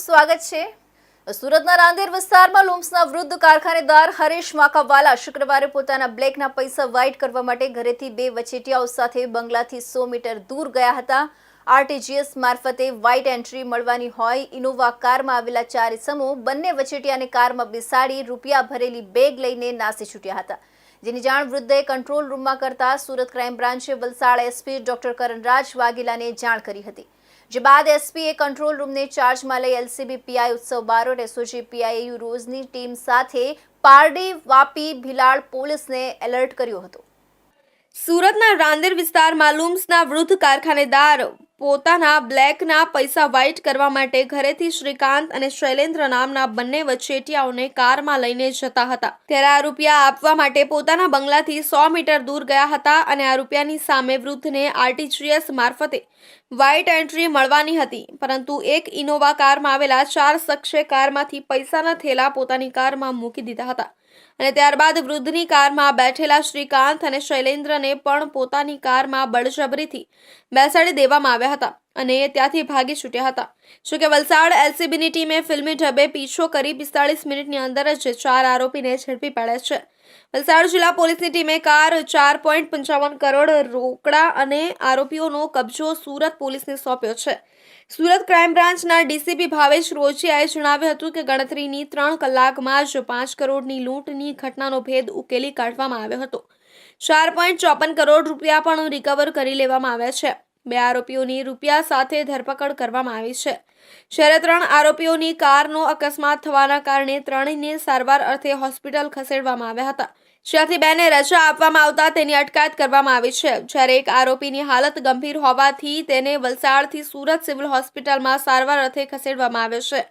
સ્વાગત છે. સુરતના રાંદેર વિસ્તારમાં લુમ્સના વૃદ્ધ કારખાનેદાર હરેશ માકાવાલા શુક્રવારે પોતાના બ્લેકના પૈસા વ્હાઇટ કરવા માટે ઘરેથી બે વચેટિયાઓ સાથે બંગલાથી સો મીટર દૂર ગયા હતા. આરટીજીએસ મારફતે વ્હાઇટ એન્ટ્રી મળવાની હોય, ઇનોવા કારમાં આવેલા ચાર ઇસમો બંને વચેટિયાને કારમાં બેસાડી રૂપિયા ભરેલી બેગ લઈને નાસી છૂટ્યા હતા. જેની જાણ વૃદ્ધે કંટ્રોલ રૂમમાં કરતા સુરત ક્રાઇમ બ્રાન્ચે વલસાડ એસપી ડોક્ટર કરણરાજ વાઘેલાને જાણ કરી હતી. જે બાદ એસપીએ કંટ્રોલ રૂમને ચાર્જમાં લઈ LCB PI Utsav Barot SOG PIU રોઝની team સાથે પારડી વાપી ભિલાડ પોલીસને એલર્ટ કર્યો હતો. સુરતના રાંદેર વિસ્તારમાં લૂમ્સના વૃદ્ધ કારખાનેદાર પોતાના બ્લેકના પૈસા વ્હાઇટ કરવા માટે ઘરેથી શ્રીકાંત અને શૈલેન્દ્ર નામના બંને વચેટિયાઓને કારમાં લઈને જતા હતા. ત્યારે આ રૂપિયા આપવા માટે પોતાના બંગલાથી સો મીટર દૂર ગયા હતા અને આ રૂપિયાની સામે વૃદ્ધને આરટીજીએસ મારફતે વ્હાઇટ એન્ટ્રી મળવાની હતી. પરંતુ એક ઇનોવા કારમાં આવેલા ચાર શખ્સે કારમાંથી પૈસાના થેલા પોતાની કારમાં મૂકી દીધા હતા. અને ત્યારબાદ વૃદ્ધની કારમાં બેઠેલા શ્રીકાંત અને શૈલેન્દ્રને પણ પોતાની કારમાં બળજબરીથી બેસાડી દેવામાં આવ્યા હતા અને ત્યાંથી ભાગી છૂટ્યા હતા. જોકે વલસાડ એલસીબીની ટીમે ફિલ્મી ઢબે પીછો કરી પિસ્તાળીસ મિનિટની અંદર જ ચાર આરોપીને ઝડપી પાડ્યા છે. વલસાડ જિલ્લા પોલીસની ટીમે કાર ચાર પોઈન્ટ પંચાવન કરોડ રોકડા અને આરોપીઓનો કબજો સુરત પોલીસને સોંપ્યો છે. સુરત ક્રાઇમ બ્રાન્ચના ડીસીપી ભાવેશ રોચિયાએ જણાવ્યું હતું કે ગણતરીની ત્રણ કલાકમાં જ પાંચ કરોડની લૂંટની ઘટનાનો ભેદ ઉકેલી કાઢવામાં આવ્યો હતો. ચાર પોઈન્ટ ચોપન કરોડ રૂપિયા પણ રિકવર કરી લેવામાં આવ્યા છે. બે આરોપીઓની રૂપિયા સાથે ધરપકડ કરવામાં આવી છે. જ્યારે ત્રણ આરોપીઓની કારનો અકસ્માત થવાના કારણે ત્રણેયને સારવાર અર્થે હોસ્પિટલ ખસેડવામાં આવ્યા હતા. જ્યાંથી બેને રજા આપવામાં આવતા તેની અટકાયત કરવામાં આવી છે. જ્યારે એક આરોપીની હાલત ગંભીર હોવાથી તેને વલસાડથી સુરત સિવિલ હોસ્પિટલમાં સારવાર અર્થે ખસેડવામાં આવ્યો છે.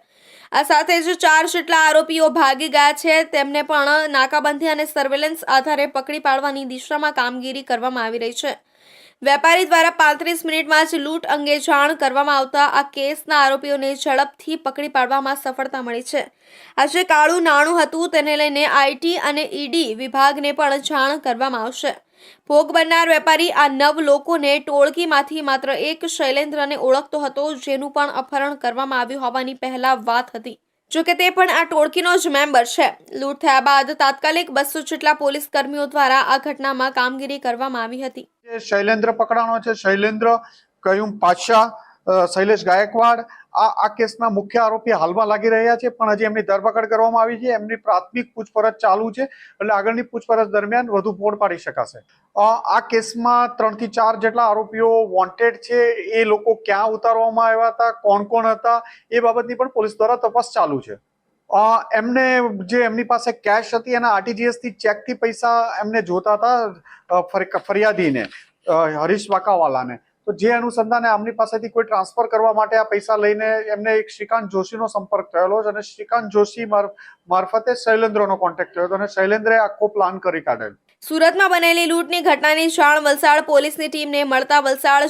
આ સાથે જ ચાર જેટલા આરોપીઓ ભાગી ગયા છે. તેમને પણ નાકાબંધી અને સર્વેલન્સ આધારે પકડી પાડવાની દિશામાં કામગીરી કરવામાં આવી રહી છે. વેપારી દ્વારા પાંત્રીસ મિનિટમાં જ લૂંટ અંગે જાણ કરવામાં આવતા આ કેસના આરોપીઓને ઝડપથી પકડી પાડવામાં સફળતા મળી છે. આ જે કાળું નાણું હતું તેને લઈને આઈટી અને ઈડી વિભાગને પણ જાણ કરવામાં આવશે. ભોગ બનનાર વેપારી આ નવ લોકોને ટોળકીમાંથી માત્ર એક શૈલેન્દ્રને ઓળખતો હતો, જેનું પણ અપહરણ કરવામાં આવ્યું હોવાની પહેલા વાત હતી. જોકે તે પણ આ ટોળકીનો જ મેમ્બર છે. લૂંટ થયા બાદ તાત્કાલિક બસો જેટલા પોલીસ કર્મીઓ દ્વારા આ ઘટનામાં કામગીરી કરવામાં આવી હતી. શૈલેન્દ્ર પકડાણો છે શૈલેન્દ્ર કયું અ, શૈલેષ ગાયકવાડ આ કેસના મુખ્ય આરોપી હાલમાં લાગી રહ્યા છે, પણ હજી એમની ધરપકડ કરવામાં આવી છે, એમની પ્રાથમિક પૂછપરછ ચાલુ છે, એટલે આગળની પૂછપરછ દરમિયાન વધુ પોડ પાડી શકાશે. આ કેસમાં ત્રણથી ચાર જેટલા આરોપીઓ વોન્ટેડ છે, એ લોકો ક્યાં ઉતારવામાં આવ્યા હતા, કોણ કોણ હતા, એ બાબતની પણ પોલીસ દ્વારા તપાસ ચાલુ છે. એમને જે એમની પાસે કેશ હતી, એના આરટીજીએસથી ચેક પૈસા એમને જોતા હતા ફરિયાદીને હરીશ વાકાવાલાને. તો જે અનુસંધાને આમની પાસેથી કોઈ ટ્રાન્સફર કરવા માટે આ પૈસા લઈને એમને એક શ્રીકાંત જોશીનો સંપર્ક થયેલો અને શ્રીકાંત જોશી મારફતે શૈલેન્દ્રનો કોન્ટેક્ટ થયો હતો અને શૈલેન્દ્રે આખો પ્લાન કરી કાઢેલ. સુરતમાં બનેલી લૂંટની ઘટનાની જાણ વલસાડ પોલીસની ટીમને મળતા વલસાડ